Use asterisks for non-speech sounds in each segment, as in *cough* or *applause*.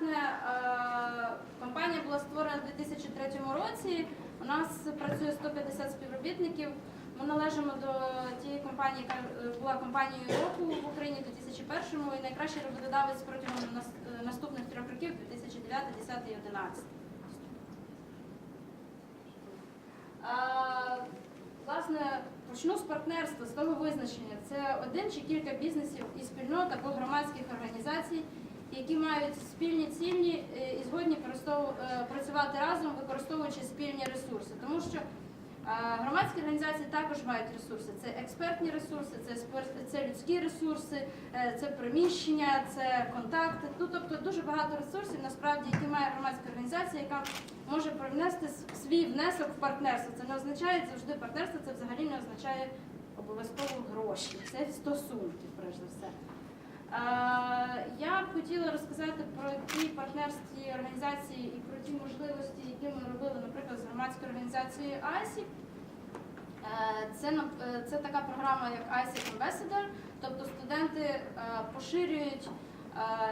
власне, е, компанія була створена у 2003 році. У нас працює 150 співробітників. Ми належимо до тієї компанії, яка е, була компанією року в Україні у 2001-му і найкращий роботодавець протягом е, наступних трьох років 2009, 2010 і 2011. Власне, почну з партнерства, з того визначення. Це один чи кілька бізнесів і спільнот або громадських організацій, які мають спільні цілі е, і згодні е, працювати разом, використовуючи спільні ресурси. Тому що е, громадські організації також мають ресурси. Це експертні ресурси, це, це людські ресурси, це приміщення, це контакти. Ну, тобто дуже багато ресурсів, насправді, які має громадська організація, яка може привнести свій внесок в партнерство. Це не означає завжди партнерство, це взагалі не означає обов'язково гроші. Це стосунки, перш за все. Я б хотіла розказати про ті партнерські організації і про ті можливості, які ми робили, наприклад, з громадською організацією ISIC. Е, Це, е, це така програма, як ISIC Ambassador, тобто студенти е, поширюють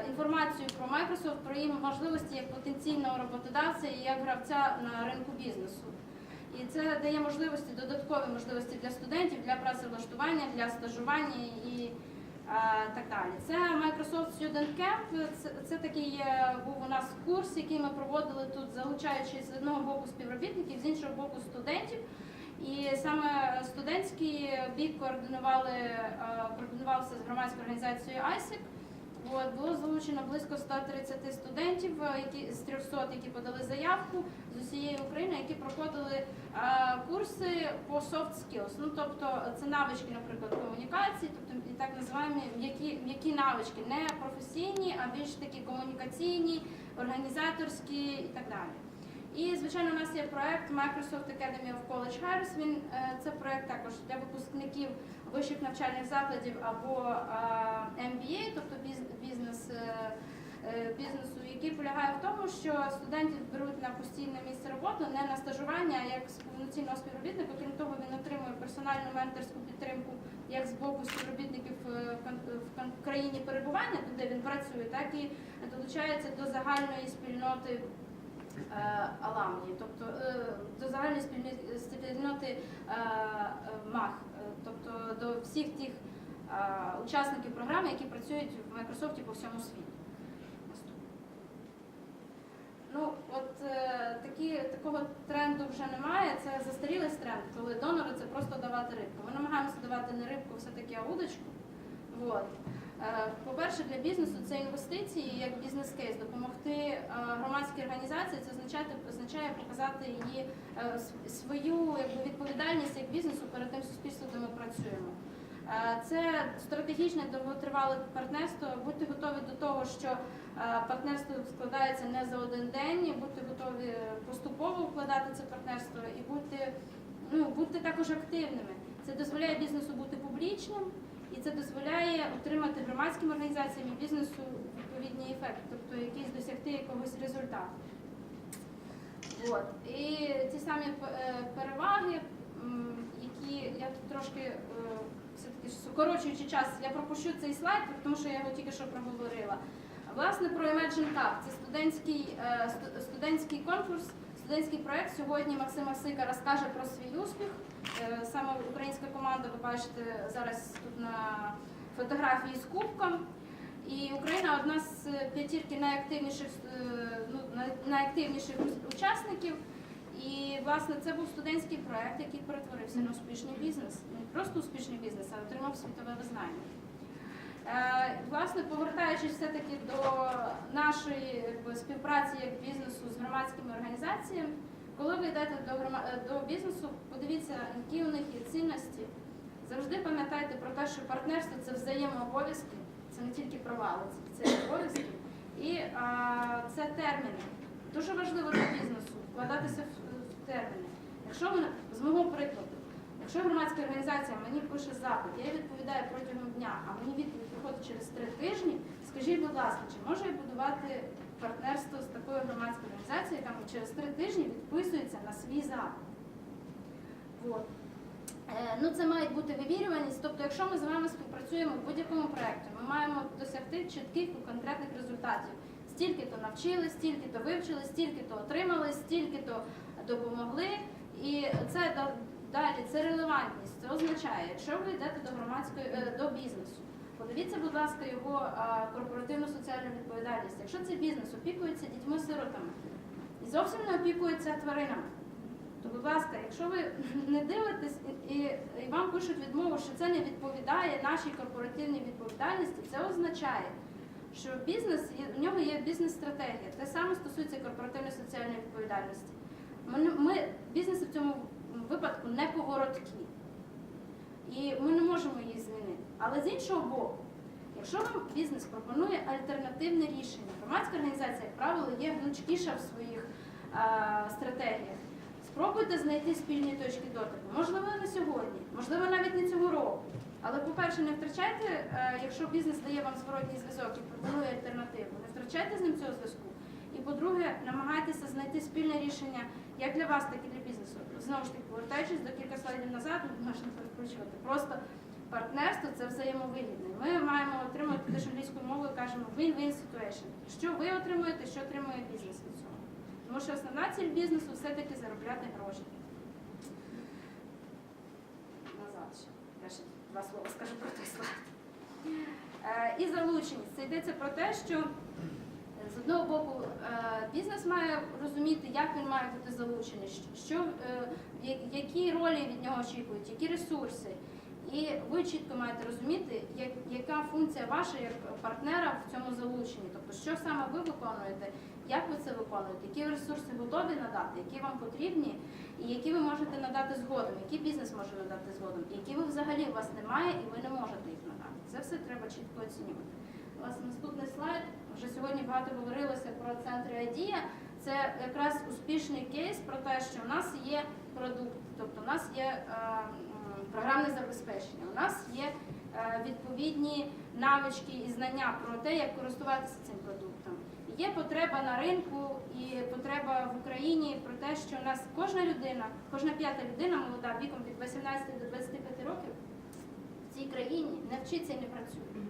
інформацію про Microsoft, про її можливості як потенційного роботодавця і як гравця на ринку бізнесу. І це дає можливості, додаткові можливості для студентів, для працевлаштування, для стажування і так далі. Це Microsoft Student Camp. Це, це такий е, був у нас курс, який ми проводили тут, залучаючи з одного боку співробітників, з іншого боку студентів. І саме студентський бік координували, е, координувався з громадською організацією ISIC. От, було залучено близько 130 студентів, е, які з 300, які подали заявку з усієї України, які проходили е, курси по soft skills. Ну тобто це навички, наприклад, комунікації, тобто так називаємо м'які м'які навички, не професійні, а більш такі комунікаційні, організаторські і так далі. І звичайно, у нас є проект Microsoft Academy of College Hires. Він е, це проект також для випускників вищих навчальних закладів або MBA, тобто бізнес. е, е, Бізнесу, який полягає в тому, що студентів беруть на постійне місце роботи, не на стажування, а як повноцінного співробітника. Крім того, він отримує персональну менторську підтримку як з боку співробітників е, в країні перебування, де він працює, так і долучається до загальної спільноти е, Аламні, тобто е, до загальної спільноти МАХ, тобто до всіх тих учасників програми, які працюють в Майкрософті по всьому світу. Ну, от е, такі, такого тренду вже немає. Це застарілий тренд, коли донори це просто давати рибку. Ми намагаємося давати не рибку, все-таки а удочку. Вот. Е, По-перше, для бізнесу це інвестиції як бізнес-кейс, допомогти е, громадській організації, це означає, означає показати її е, свою якби, відповідальність як бізнесу перед тим суспільством, де ми працюємо. Е, Це стратегічне довготривале партнерство. Будьте готові до того, що е, партнерство складається не за один день, будьте готові поступово вкладати це партнерство і будьте, ну, будьте також активними. Це дозволяє бізнесу бути публічним. І це дозволяє отримати громадським організаціям і бізнесу відповідні ефекти, тобто якісь досягти якогось результату. От. І ті самі е, переваги, які я тут трошки е, час, я пропущу цей слайд, тому що я його тільки що проговорила. Власне, про Imagine Cup. Це студентський, е, студентський конкурс, студентський проект. Сьогодні Максим Асика розкаже про свій успіх. Е, Саме українська команда, ви бачите зараз тут на фотографії з кубком. І Україна одна з п'ятірки найактивніших, е, ну, найактивніших учасників. І власне це був студентський проект, який перетворився на успішний бізнес. Не просто успішний бізнес, а отримав світове визнання. Е, Власне, повертаючись все-таки до нашої співпраці як бізнесу з громадськими організаціями, коли ви йдете до, е, до бізнесу, подивіться, які у них є цінності. Завжди пам'ятайте про те, що партнерство це взаємообов'язки, це не тільки права, але це, обов'язки. І а, це терміни. Дуже важливо для бізнесу вкладатися в терміни. Якщо ми, з мого прикладу, якщо громадська організація мені пише запит, я відповідаю протягом дня, а мені відповідь приходить через три тижні, скажіть, будь ласка, чи можу я будувати партнерство з такою громадською організацією, яка через три тижні відписується на свій запит? От. Е, Ну, це має бути вивірюваність. Тобто, якщо ми з вами співпрацюємо в будь-якому проєкті, ми маємо досягти чітких і конкретних результатів стільки-то навчили, стільки-то вивчили, стільки-то отримали, стільки-то допомогли. І це далі це релевантність. Це означає, якщо ви йдете до громадської е, до бізнесу, подивіться, будь ласка, його корпоративну соціальну відповідальність. Якщо цей бізнес опікується дітьми-сиротами і зовсім не опікується тваринами. То, будь ласка, якщо ви *laughs* не дивитесь і, і, і вам пишуть відмову, що це не відповідає нашій корпоративній відповідальності, це означає, що бізнес у нього є бізнес-стратегія. Те саме стосується корпоративної соціальної відповідальності. Ми, бізнеси в цьому випадку не повороткі. І ми не можемо її змінити. Але з іншого боку, якщо вам бізнес пропонує альтернативне рішення, громадська організація, як правило, є гнучкіша в своїх а, стратегіях. Спробуйте знайти спільні точки дотику. Можливо, не сьогодні, можливо, навіть не цього року. Але, по-перше, не втрачайте, е, якщо бізнес дає вам зворотній зв'язок і пропонує альтернативу, не втрачайте з ним цього зв'язку. По-друге, намагайтеся знайти спільне рішення як для вас, так і для бізнесу. Знову ж таки, повертаючись до кілька слайдів назад, можна перекручувати. Просто партнерство це взаємовигідне. Ми маємо отримати те, що англійською мовою кажемо win-win situation. Що ви отримуєте, що отримує бізнес від цього. Тому що основна ціль бізнесу все-таки заробляти гроші. Назад ще. Ще два слова скажу про той слайд. Е, І залученість. Це йдеться про те, що з одного боку е, бізнес має розуміти, як він має бути залучений, що, е, які ролі від нього очікують, які ресурси. І ви чітко маєте розуміти, як, яка функція ваша як партнера в цьому залученні. Тобто, що саме ви виконуєте, як ви це виконуєте, які ресурси готові надати, які вам потрібні, і які ви можете надати згодом, які бізнес може надати згодом, які ви взагалі у вас немає, і ви не можете їх надати. Це все треба чітко оцінювати. У вас наступний слайд. Вже сьогодні багато говорилося про центри Адія. Це якраз успішний кейс про те, що у нас є продукт, тобто у нас є е, програмне забезпечення, у нас є е, відповідні навички і знання про те, як користуватися цим продуктом. Є потреба на ринку і потреба в Україні про те, що у нас кожна людина, кожна п'ята людина молода віком від 18 до 25 років в цій країні не вчиться і не працює.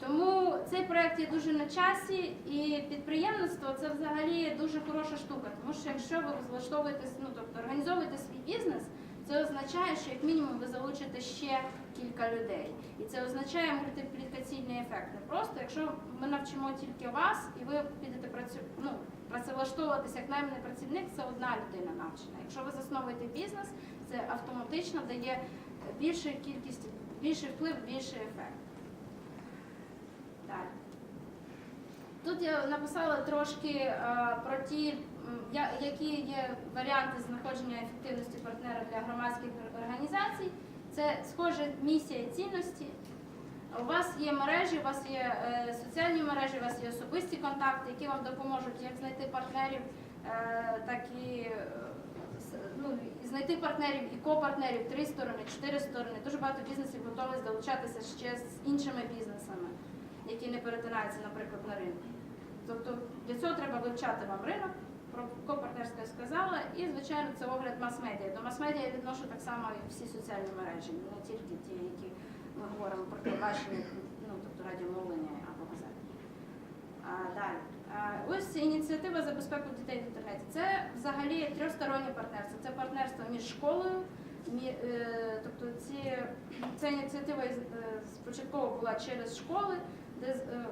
Тому цей проект є дуже на часі, і підприємництво це взагалі дуже хороша штука. Тому що якщо ви влаштовуєте, ну тобто організовуєте свій бізнес, це означає, що як мінімум ви залучите ще кілька людей. І це означає мультиплікаційний ефект. Не просто якщо ми навчимо тільки вас, і ви підете працю... ну, працевлаштовуватися як найманий працівник, це одна людина навчена. Якщо ви засновуєте бізнес, це автоматично дає більшу кількість, більший вплив, більший ефект. Далі. Тут я написала трошки е, про ті, які є варіанти знаходження ефективності партнера для громадських організацій. Це схоже місія і цінності. У вас є мережі, у вас є е, соціальні мережі, у вас є особисті контакти, які вам допоможуть як знайти партнерів, е, так і ну, знайти партнерів і копартнерів, три сторони, чотири сторони. Дуже багато бізнесів готові долучатися ще з іншими бізнесами, які не перетинаються, наприклад, на ринку. Тобто для цього треба вивчати вам ринок, про копартнерство я сказала, і, звичайно, це огляд мас-медіа. До мас-медіа я відношу так само і всі соціальні мережі, не тільки ті, які ми говоримо про телебачення, ну, тобто радіомовлення або газети. Далі. Ось ініціатива за безпеку дітей в інтернеті. Це взагалі трьохстороннє партнерство. Це партнерство між школою, тобто ці, ця ініціатива е, спочатку була через школи де, е,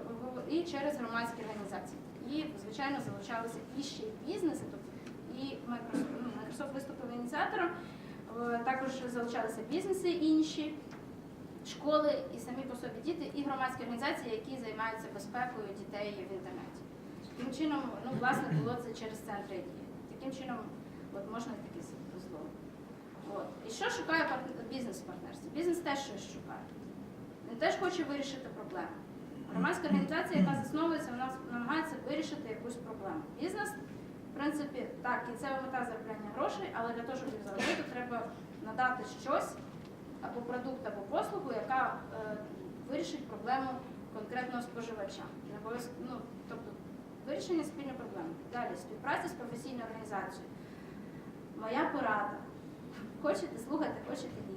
і через громадські організації. І, звичайно, залучалися і ще й бізнеси, тобто і Microsoft, ну, виступив ініціатором, Е, також залучалися бізнеси інші, школи і самі по собі діти, і громадські організації, які займаються безпекою дітей в інтернеті. Таким чином, ну, власне, було це через центри дії. Таким чином, от можна дозволити. От. І що шукає бізнес в партнерстві? Бізнес теж щось шукає. Він теж хоче вирішити проблему. Громадська організація, яка засновується, вона намагається вирішити якусь проблему. Бізнес, в принципі, так, кінцева мета заробляння грошей, але для того, щоб їх заробити, треба надати щось або продукт, або послугу, яка е, вирішить проблему конкретного споживача. Ну, тобто вирішення спільної проблеми. Далі співпраця з професійною організацією. Моя порада. Хочете слухати, хочете ні.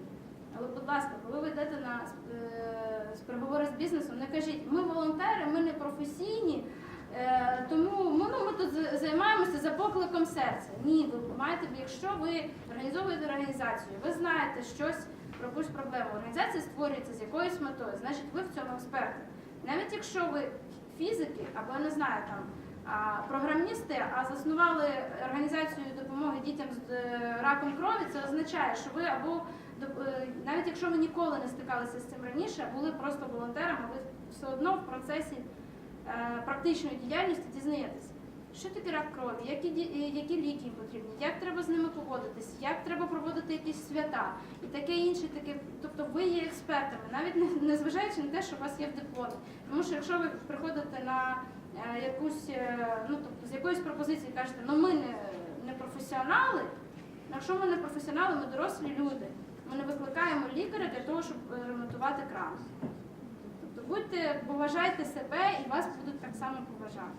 Але, будь ласка, коли ви йдете на е, переговори з бізнесом, не кажіть, ми волонтери, ми не професійні, е, тому ми, ну, ми тут займаємося за покликом серця. Ні, ви маєте, якщо ви організовуєте організацію, ви знаєте щось про якусь проблему. Організація створюється з якоюсь метою, значить ви в цьому експерти. Навіть якщо ви фізики або не знаю там. Програмісти, а заснували організацію допомоги дітям з е, раком крові, це означає, що ви або е, навіть якщо ви ніколи не стикалися з цим раніше, були просто волонтерами, ви все одно в процесі е, практичної діяльності дізнаєтеся, що таке рак крові, які, які ліки їм потрібні, як треба з ними поводитись, як треба проводити якісь свята і таке інше, таке. Тобто ви є експертами, навіть не, не зважаючи на те, що у вас є в дипломі. Тому що якщо ви приходите на якусь, е, ну тобто з якоїсь пропозиції кажете, ну ми не, не професіонали. Якщо ми не професіонали, ми дорослі люди. Ми не викликаємо лікаря для того, щоб е, ремонтувати кран. Тобто будьте, поважайте себе і вас будуть так само поважати.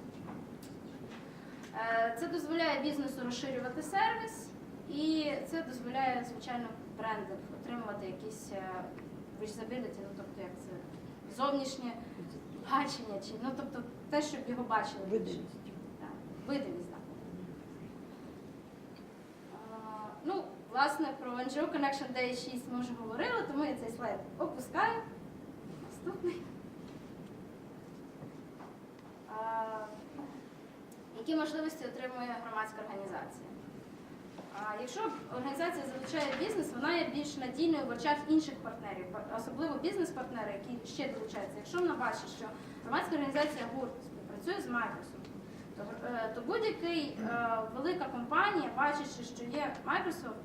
Е, Це дозволяє бізнесу розширювати сервіс, і це дозволяє, звичайно, брендам отримувати якісь е, visibility, ну тобто як це зовнішнє бачення, чи ну тобто те, щоб його бачили. Видимість. Так, видимість, так. А, Ну, власне, про NGO Connection Day 6 ми вже говорили, тому я цей слайд опускаю. Наступний. А, Які можливості отримує громадська організація? А, Якщо організація залучає бізнес, вона є більш надійною в очах інших партнерів, особливо бізнес-партнери, які ще долучаються. Якщо вона бачить, що громадська організація гурт співпрацює з Microsoft, то, е, то будь-який е, велика компанія, бачачи, що є Microsoft,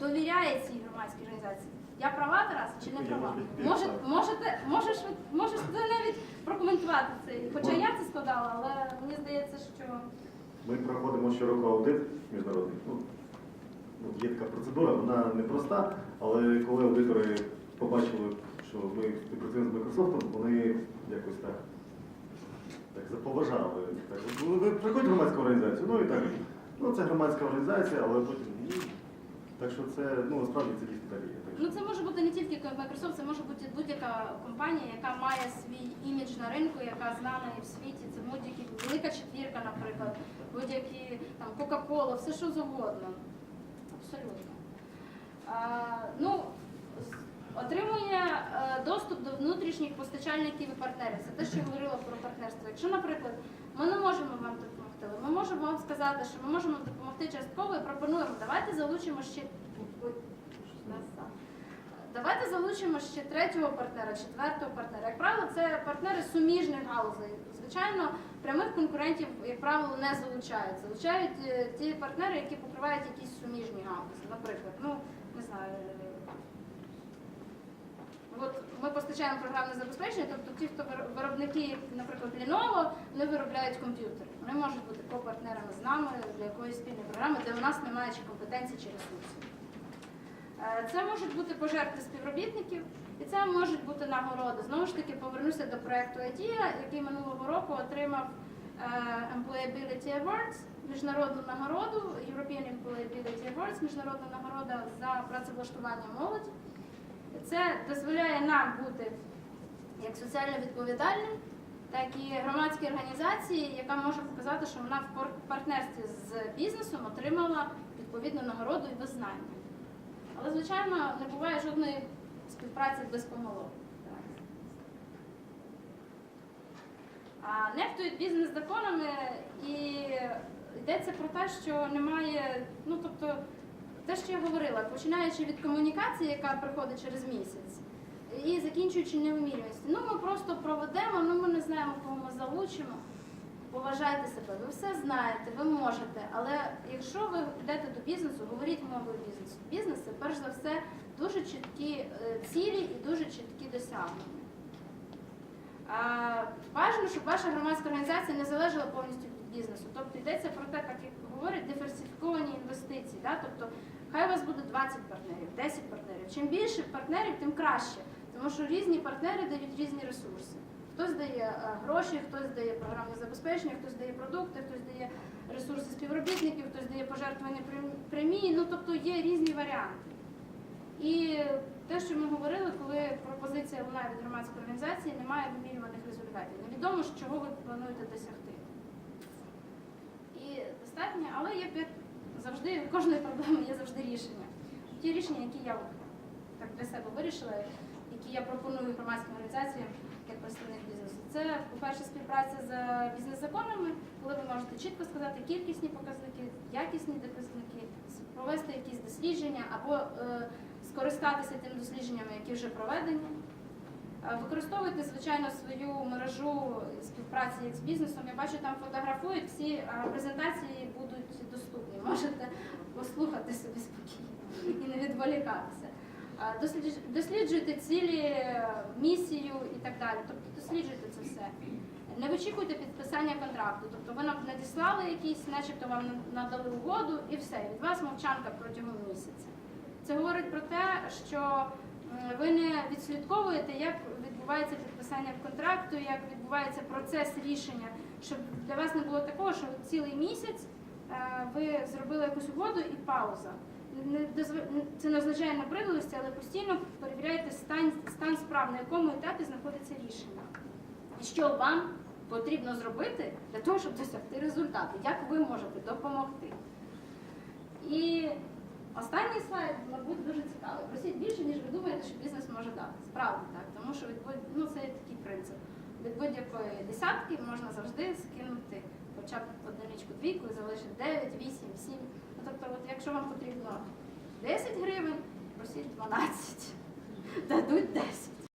довіряє цій громадській організації. Я права, Тарас, чи не права? може можете, можеш, можеш ти навіть прокоментувати це. Хоча я це складала, але мені здається, що Ми проходимо щороку аудит міжнародний. Ну, ну, є така процедура, вона непроста, але коли аудитори побачили, що ми співпрацюємо з Microsoft, вони якось так, так заповажали. Так, «Ну, ви приходьте в громадську організацію, ну і так. Ну, це громадська організація, але потім ні. Так що це, ну, насправді це дійсно так є. Ну, це може бути не тільки Microsoft, це може бути будь-яка компанія, яка має свій імідж на ринку, яка знана і в світі. Це будь-які велика четвірка, наприклад, будь-які там Coca-Cola, все що завгодно. Абсолютно. А, ну, отримує е, доступ до внутрішніх постачальників і партнерів. Це те, що я говорила про партнерство. Якщо, наприклад, ми не можемо вам допомогти, ми можемо вам сказати, що ми можемо допомогти частково і пропонуємо, давайте залучимо ще. Давайте залучимо ще третього партнера, четвертого партнера. Як правило, це партнери суміжних галузей. Звичайно, прямих конкурентів, як правило, не залучають. Залучають е, ті партнери, які покривають якісь суміжні галузі. Наприклад, ну не знаю. От ми постачаємо програмне забезпечення, тобто ті, хто виробники, наприклад, Lenovo, вони виробляють комп'ютери. Вони можуть бути копартнерами з нами для якоїсь спільної програми, де у нас немає чи компетенцій, чи ресурсів. Е, Це можуть бути пожертви співробітників, і це можуть бути нагороди. Знову ж таки, повернуся до проекту IDEA, який минулого року отримав е, Employability Awards, міжнародну нагороду, European Employability Awards, міжнародна нагорода за працевлаштування молоді. Це дозволяє нам бути як соціально відповідальним, так і громадській організації, яка може показати, що вона в партнерстві з бізнесом отримала відповідну нагороду і визнання. Але, звичайно, не буває жодної співпраці без помилок. А нехтують бізнес законами і йдеться про те, що немає, те, що я говорила, починаючи від комунікації, яка приходить через місяць, і закінчуючи невмірності. Ну ми просто проведемо, ну ми не знаємо, кого ми залучимо. Поважайте себе, ви все знаєте, ви можете. Але якщо ви йдете до бізнесу, говоріть мовою бізнесу. Бізнес це перш за все дуже чіткі е, цілі і дуже чіткі досягнення. Важливо, щоб ваша громадська організація не залежала повністю від бізнесу. Тобто йдеться про те, так як говорять, диверсифіковані інвестиції. Да? Тобто хай у вас буде 20 партнерів, 10 партнерів. Чим більше партнерів, тим краще. Тому що різні партнери дають різні ресурси. Хтось дає е, гроші, хтось дає програмне забезпечення, хтось дає продукти, хтось дає ресурси співробітників, хтось дає пожертвування премії. Ну тобто є різні варіанти. І те, що ми говорили, коли пропозиція лунає від громадської організації, немає вимірюваних результатів. Невідомо, чого ви плануєте досягти. І достатньо, але є п'ять завжди у кожної проблеми є завжди рішення. Ті рішення, які я так для себе вирішила, які я пропоную громадським організаціям як представник бізнесу. Це, по-перше, співпраця з бізнес-законами, коли ви можете чітко сказати кількісні показники, якісні показники, провести якісь дослідження або е, скористатися тим дослідженнями, які вже проведені. Е, Використовуйте, звичайно, свою мережу співпраці з бізнесом. Я бачу, там фотографують, всі е, презентації Можете послухати собі спокійно і не відволікатися. Досліджуйте цілі, е, місію і так далі. Тобто досліджуйте це все. Не вичікуйте підписання контракту. Тобто ви нам надіслали якийсь, начебто вам надали угоду і все. Від вас мовчанка протягом місяця. Це говорить про те, що ви не відслідковуєте, як відбувається підписання контракту, як відбувається процес рішення, щоб для вас не було такого, що цілий місяць ви зробили якусь угоду і пауза. Це не означає набридливості, але постійно перевіряйте стан, стан справ, на якому етапі знаходиться рішення. І що вам потрібно зробити для того, щоб досягти результату, як ви можете допомогти. І останній слайд, мабуть, дуже цікавий. Просіть більше, ніж ви думаєте, що бізнес може дати. Справді так, тому що від, ну, це такий принцип. Від будь-якої десятки можна завжди скинути хоча б одиничку двійку і залишити 9, 8, 7. Ну, тобто, от, якщо вам потрібно 10 гривень, просіть 12, дадуть 10.